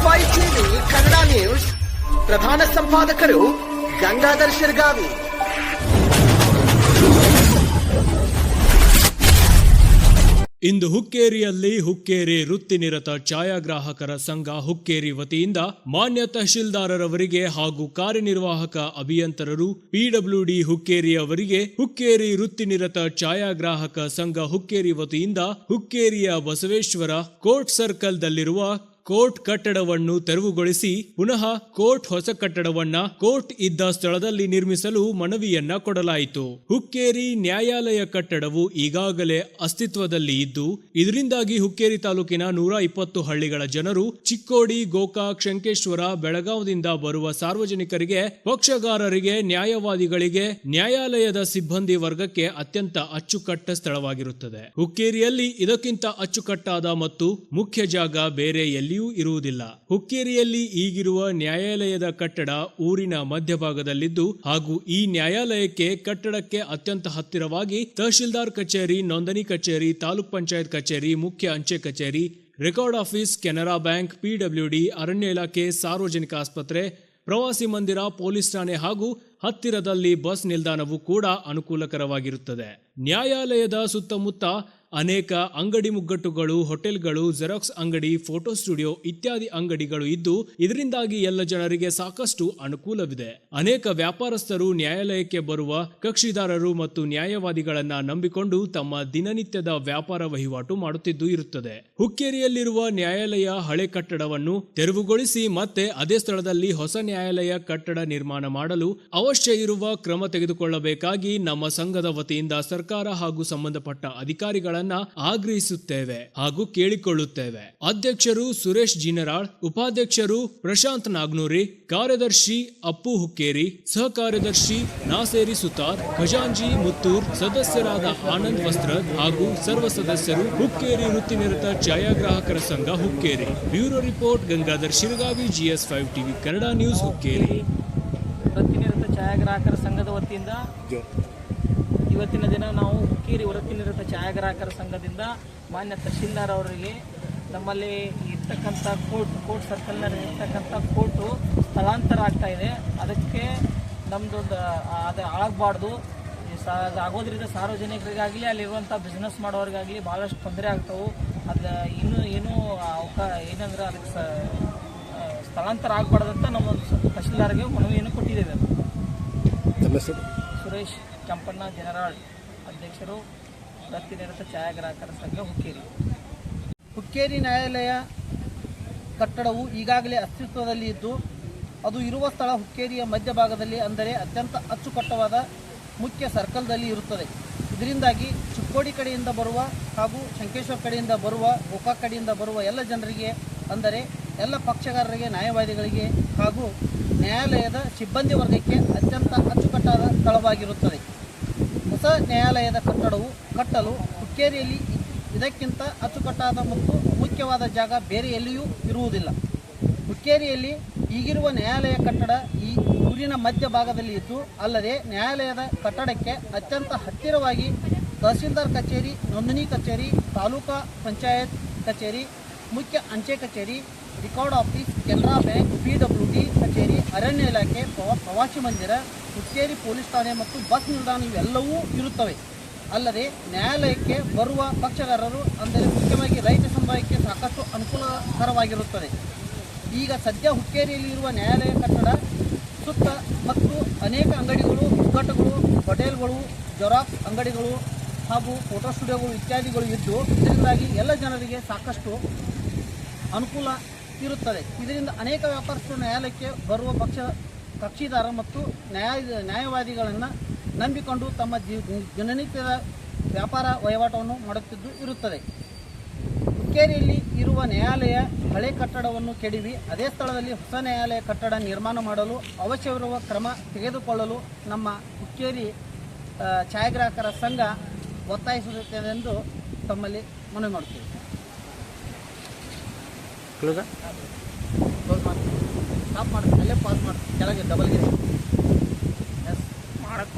Kannada news ಪ್ರಧಾನ ಸಂಪಾದಕರು ಗಂಗಾಧರ್ ಶಿರ್ಗಾವಿ. ಇಂದು ಹುಕ್ಕೇರಿಯಲ್ಲಿ ಹುಕ್ಕೇರಿ ವೃತ್ತಿನಿರತ ಛಾಯಾಗ್ರಾಹಕರ ಸಂಘ ಹುಕ್ಕೇರಿ ವತಿಯಿಂದ ಮಾನ್ಯ ತಹಶೀಲ್ದಾರರವರಿಗೆ ಹಾಗೂ ಕಾರ್ಯನಿರ್ವಾಹಕ ಅಭಿಯಂತರರು ಪಿಡಬ್ಲ್ಯೂಡಿ ಹುಕ್ಕೇರಿಯವರಿಗೆ ಹುಕ್ಕೇರಿ ವೃತ್ತಿನಿರತ ಛಾಯಾಗ್ರಾಹಕ ಸಂಘ ಹುಕ್ಕೇರಿ ವತಿಯಿಂದ ಹುಕ್ಕೇರಿಯ ಬಸವೇಶ್ವರ ಕೋರ್ಟ್ ಸರ್ಕಲ್ದಲ್ಲಿರುವ ಕೋರ್ಟ್ ಕಟ್ಟಡವನ್ನು ತೆರವುಗೊಳಿಸಿ ಪುನಃ ಕೋರ್ಟ್ ಹೊಸ ಕಟ್ಟಡವನ್ನ ಕೋರ್ಟ್ ಇದ್ದ ಸ್ಥಳದಲ್ಲಿ ನಿರ್ಮಿಸಲು ಮನವಿಯನ್ನ ಕೊಡಲಾಯಿತು. ಹುಕ್ಕೇರಿ ನ್ಯಾಯಾಲಯ ಕಟ್ಟಡವು ಈಗಾಗಲೇ ಅಸ್ತಿತ್ವದಲ್ಲಿ ಇದ್ದು, ಇದರಿಂದಾಗಿ ಹುಕ್ಕೇರಿ ತಾಲೂಕಿನ ನೂರ ಇಪ್ಪತ್ತು ಹಳ್ಳಿಗಳ ಜನರು ಚಿಕ್ಕೋಡಿ ಗೋಕಾಕ್ ಶಂಕೇಶ್ವರ ಬೆಳಗಾವದಿಂದ ಬರುವ ಸಾರ್ವಜನಿಕರಿಗೆ, ಪಕ್ಷಗಾರರಿಗೆ, ನ್ಯಾಯವಾದಿಗಳಿಗೆ, ನ್ಯಾಯಾಲಯದ ಸಿಬ್ಬಂದಿ ವರ್ಗಕ್ಕೆ ಅತ್ಯಂತ ಅಚ್ಚುಕಟ್ಟ ಸ್ಥಳವಾಗಿರುತ್ತದೆ. ಹುಕ್ಕೇರಿಯಲ್ಲಿ ಇದಕ್ಕಿಂತ ಅಚ್ಚುಕಟ್ಟಾದ ಮತ್ತು ಮುಖ್ಯ ಜಾಗ ಬೇರೆ ಎಲ್ಲಿಯೂ ಇರುವುದಿಲ್ಲ. ಹುಕ್ಕೇರಿಯಲ್ಲಿ ಈಗಿರುವ ನ್ಯಾಯಾಲಯದ ಕಟ್ಟಡ ಊರಿನ ಮಧ್ಯಭಾಗದಲ್ಲಿದ್ದು ಹಾಗೂ ಈ ನ್ಯಾಯಾಲಯಕ್ಕೆ ಕಟ್ಟಡಕ್ಕೆ ಅತ್ಯಂತ ಹತ್ತಿರವಾಗಿ ತಹಶೀಲ್ದಾರ್ ಕಚೇರಿ, ನೋಂದಣಿ ಕಚೇರಿ, ತಾಲೂಕ್ ಪಂಚಾಯತ್ ಕಚೇರಿ, ಮುಖ್ಯ ಅಂಚೆ ಕಚೇರಿ, record office, Canara bank PWD ಅರಣ್ಯ ಇಲಾಖೆ, ಸಾರ್ವಜನಿಕ ಆಸ್ಪತ್ರೆ, ಪ್ರವಾಸಿ ಮಂದಿರ, ಪೊಲೀಸ್ ಠಾಣೆ ಹಾಗೂ ಹತ್ತಿರದಲ್ಲಿ ಬಸ್ ನಿಲ್ದಾಣವು ಕೂಡ ಅನುಕೂಲಕರವಾಗಿರುತ್ತದೆ. ನ್ಯಾಯಾಲಯದ ಸುತ್ತಮುತ್ತ ಅನೇಕ ಅಂಗಡಿ ಮುಗ್ಗಟ್ಟುಗಳು ಹೋಟೆಲ್ಗಳು, ಜೆರಾಕ್ಸ್ ಅಂಗಡಿ, ಫೋಟೋ ಸ್ಟುಡಿಯೋ ಇತ್ಯಾದಿ ಅಂಗಡಿಗಳು ಇದ್ದು, ಇದರಿಂದಾಗಿ ಎಲ್ಲ ಜನರಿಗೆ ಸಾಕಷ್ಟು ಅನುಕೂಲವಿದೆ. ಅನೇಕ ವ್ಯಾಪಾರಸ್ಥರು ನ್ಯಾಯಾಲಯಕ್ಕೆ ಬರುವ ಕಕ್ಷಿದಾರರು ಮತ್ತು ನ್ಯಾಯವಾದಿಗಳನ್ನ ನಂಬಿಕೊಂಡು ತಮ್ಮ ದಿನನಿತ್ಯದ ವ್ಯಾಪಾರ ವಹಿವಾಟು ಮಾಡುತ್ತಿದ್ದು ಇರುತ್ತದೆ. ಹುಕ್ಕೇರಿಯಲ್ಲಿರುವ ನ್ಯಾಯಾಲಯ ಹಳೆ ಕಟ್ಟಡವನ್ನು ತೆರವುಗೊಳಿಸಿ ಮತ್ತೆ ಅದೇ ಸ್ಥಳದಲ್ಲಿ ಹೊಸ ನ್ಯಾಯಾಲಯ ಕಟ್ಟಡ ನಿರ್ಮಾಣ ಮಾಡಲು ಅವಶ್ಯ ಇರುವ ಕ್ರಮ ತೆಗೆದುಕೊಳ್ಳಬೇಕಾಗಿ ನಮ್ಮ ಸಂಘದ ವತಿಯಿಂದ ಸರ್ಕಾರ ಹಾಗೂ ಸಂಬಂಧಪಟ್ಟ ಅಧಿಕಾರಿಗಳನ್ನ ಆಗ್ರಹಿಸುತ್ತೇವೆ ಹಾಗೂ ಕೇಳಿಕೊಳ್ಳುತ್ತೇವೆ. ಅಧ್ಯಕ್ಷರು ಸುರೇಶ್ ಜಿನರಾಳ್ ಉಪಾಧ್ಯಕ್ಷರು ಪ್ರಶಾಂತ್ ನಾಗ್ನೂರಿ ಕಾರ್ಯದರ್ಶಿ ಅಪ್ಪು ಹುಕ್ಕೇರಿ ಸಹ ಕಾರ್ಯದರ್ಶಿ ನಾಸೇರಿ ಸುತಾರ್ ಖಜಾಂಜಿ ಮುತ್ತೂರ್ ಸದಸ್ಯರಾದ ಆನಂದ್ ವಸ್ತ್ರ ಹಾಗೂ ಸರ್ವ ಸದಸ್ಯರು ಹುಕ್ಕೇರಿ ವೃತ್ತಿನಿರತ ಛಾಯಾಗ್ರಾಹಕರ ಸಂಘ Hukkeri. Bureau report Gangadhar Shiragavi GS five TV Kannada news Hukkeri. ವೃತ್ತಿನಿರತ ಛಾಯಾಗ್ರಾಹಕರ ಸಂಘದ ವತಿಯಿಂದ ಇವತ್ತಿನ ದಿನ ನಾವು ಹುಕ್ಕೇರಿ ಹೊರತಿನಿರತ ಛಾಯಾಗ್ರಾಹಕರ ಸಂಘದಿಂದ ಮಾನ್ಯ ತಹಶೀಲ್ದಾರ್ ಅವರಿಗೆ ನಮ್ಮಲ್ಲಿ ಇರ್ತಕ್ಕಂಥ ಕೋರ್ಟ್ ಕೋರ್ಟ್ ಸರ್ಕಲ್ನಲ್ಲಿ ಇರ್ತಕ್ಕಂಥ ಕೋರ್ಟು ಸ್ಥಳಾಂತರ ಆಗ್ತಾ ಇದೆ. ಅದಕ್ಕೆ ನಮ್ಮದು ಅದು ಆಗಬಾರ್ದು. ಆಗೋದ್ರಿಂದ ಸಾರ್ವಜನಿಕರಿಗಾಗಲಿ ಅಲ್ಲಿರುವಂಥ ಬಿಸ್ನೆಸ್ ಮಾಡೋರಿಗಾಗಲಿ ಭಾಳಷ್ಟು ತೊಂದರೆ ಆಗ್ತಾವೆ. ಅದು ಇನ್ನೂ ಏನೂ ಅವಕ ಏನಂದ್ರೆ ಅದಕ್ಕೆ ಸ ಸ್ಥಳಾಂತರ ಆಗಬಾರ್ದಂತ ನಮ್ಮ ತಹಶೀಲ್ದಾರ್ಗೆ ಮನವಿಯನ್ನು ಕೊಟ್ಟಿದ್ದೇವೆ. ಸುರೇಶ್. ಕೆಂಪಣ್ಣ ಜನರಾಳ್ ಅಧ್ಯಕ್ಷರು ವೃತ್ತಿನಿರತ ಛಾಯಾಗ್ರಾಹಕರ ಸಂಘ ಹುಕ್ಕೇರಿ. ಹುಕ್ಕೇರಿ ನ್ಯಾಯಾಲಯ ಕಟ್ಟಡವು ಈಗಾಗಲೇ ಅಸ್ತಿತ್ವದಲ್ಲಿ ಇದ್ದು, ಅದು ಇರುವ ಸ್ಥಳ ಹುಕ್ಕೇರಿಯ ಮಧ್ಯಭಾಗದಲ್ಲಿ ಅಂದರೆ ಅತ್ಯಂತ ಅಚ್ಚುಕಟ್ಟವಾದ ಮುಖ್ಯ ಸರ್ಕಲ್ದಲ್ಲಿ ಇರುತ್ತದೆ. ಇದರಿಂದಾಗಿ ಚಿಕ್ಕೋಡಿ ಕಡೆಯಿಂದ ಬರುವ ಹಾಗೂ ಶಂಕೇಶ್ವರ ಕಡೆಯಿಂದ ಬರುವ, ಗೋಕಾಕ್ ಕಡೆಯಿಂದ ಬರುವ ಎಲ್ಲ ಜನರಿಗೆ, ಅಂದರೆ ಎಲ್ಲ ಪಕ್ಷಗಾರರಿಗೆ, ನ್ಯಾಯವಾದಿಗಳಿಗೆ ಹಾಗೂ ನ್ಯಾಯಾಲಯದ ಸಿಬ್ಬಂದಿ ವರ್ಗಕ್ಕೆ ಅತ್ಯಂತ ಅಚ್ಚುಕಟ್ಟಾದ ಸ್ಥಳವಾಗಿರುತ್ತದೆ. ಹೊಸ ನ್ಯಾಯಾಲಯದ ಕಟ್ಟಡವು ಕಟ್ಟಲು ಹುಕ್ಕೇರಿಯಲ್ಲಿ ಇದಕ್ಕಿಂತ ಅಚ್ಚುಕಟ್ಟಾದ ಮತ್ತು ಮುಖ್ಯವಾದ ಜಾಗ ಬೇರೆ ಎಲ್ಲಿಯೂ ಇರುವುದಿಲ್ಲ. ಹುಕ್ಕೇರಿಯಲ್ಲಿ ಈಗಿರುವ ನ್ಯಾಯಾಲಯ ಕಟ್ಟಡ ಈ ಊರಿನ ಮಧ್ಯಭಾಗದಲ್ಲಿ ಇದ್ದು, ಅಲ್ಲದೆ ನ್ಯಾಯಾಲಯದ ಕಟ್ಟಡಕ್ಕೆ ಅತ್ಯಂತ ಹತ್ತಿರವಾಗಿ ತಹಸೀಲ್ದಾರ್ ಕಚೇರಿ, ನೋಂದಣಿ ಕಚೇರಿ, ತಾಲೂಕಾ ಪಂಚಾಯತ್ ಕಚೇರಿ, ಮುಖ್ಯ ಅಂಚೆ ಕಚೇರಿ, record office, Canara bank, P W D ಅರಣ್ಯ ಇಲಾಖೆ, ಪ್ರವಾ- ಪ್ರವಾಸಿ ಮಂದಿರ, ಹುಕ್ಕೇರಿ ಪೊಲೀಸ್ ಠಾಣೆ ಮತ್ತು ಬಸ್ ನಿಲ್ದಾಣ ಇವೆಲ್ಲವೂ ಇರುತ್ತವೆ. ಅಲ್ಲದೆ ನ್ಯಾಯಾಲಯಕ್ಕೆ ಬರುವ ಪಕ್ಷಗಾರರು, ಅಂದರೆ ಮುಖ್ಯವಾಗಿ ರೈತ ಸಮುದಾಯಕ್ಕೆ ಸಾಕಷ್ಟು ಅನುಕೂಲಕರವಾಗಿರುತ್ತದೆ. ಈಗ ಸದ್ಯ ಹುಕ್ಕೇರಿಯಲ್ಲಿ ಇರುವ ನ್ಯಾಯಾಲಯ ಕಟ್ಟಡ ಸುತ್ತ ಮತ್ತು ಅನೇಕ ಅಂಗಡಿಗಳು ಮುಗ್ಗಟ್ಟುಗಳು ಹೋಟೆಲ್ಗಳು, ಜೆರಾಕ್ಸ್ ಅಂಗಡಿಗಳು ಹಾಗೂ ಫೋಟೋ ಸ್ಟುಡಿಯೋಗಳು ಇತ್ಯಾದಿಗಳು ಇದ್ದು, ಇದರಿಂದಾಗಿ ಎಲ್ಲ ಜನರಿಗೆ ಸಾಕಷ್ಟು ಅನುಕೂಲ ಇರುತ್ತದೆ. ಇದರಿಂದ ಅನೇಕ ವ್ಯಾಪಾರಸ್ಥರು ನ್ಯಾಯಾಲಯಕ್ಕೆ ಬರುವ ಪಕ್ಷ ಕಕ್ಷಿದಾರ ಮತ್ತು ನ್ಯಾಯ, ನ್ಯಾಯವಾದಿಗಳನ್ನು ನಂಬಿಕೊಂಡು ತಮ್ಮ ದಿನನಿತ್ಯದ ವ್ಯಾಪಾರ ವಹಿವಾಟವನ್ನು ಮಾಡುತ್ತಿದ್ದು ಇರುತ್ತದೆ. ಹುಕ್ಕೇರಿಯಲ್ಲಿ ಇರುವ ನ್ಯಾಯಾಲಯ ಹಳೆ ಕಟ್ಟಡವನ್ನು ಕೆಡವಿ, ಅದೇ ಸ್ಥಳದಲ್ಲಿ ಹೊಸ ನ್ಯಾಯಾಲಯ ಕಟ್ಟಡ ನಿರ್ಮಾಣ ಮಾಡಲು ಅವಶ್ಯವಿರುವ ಕ್ರಮ ತೆಗೆದುಕೊಳ್ಳಲು ನಮ್ಮ ಹುಕ್ಕೇರಿ ಛಾಯಾಗ್ರಾಹಕರ ಸಂಘ ಒತ್ತಾಯಿಸುತ್ತದೆ ಎಂದು ತಮ್ಮಲ್ಲಿ ಮನವಿ ಮಾಡುತ್ತೇವೆ. ಕ್ಲೋಸ ಕ್ಲೋಸ್ ಮಾಡಿ. ಸ್ಟಾಪ್ ಮಾಡಿ. ಅಲ್ಲೇ ಪಾಸ್ ಮಾಡಿ. ಕೆಳಗೆ ಡಬಲ್ಗೆ. ಎಸ್ ಮಾಡಕ್ಕೆ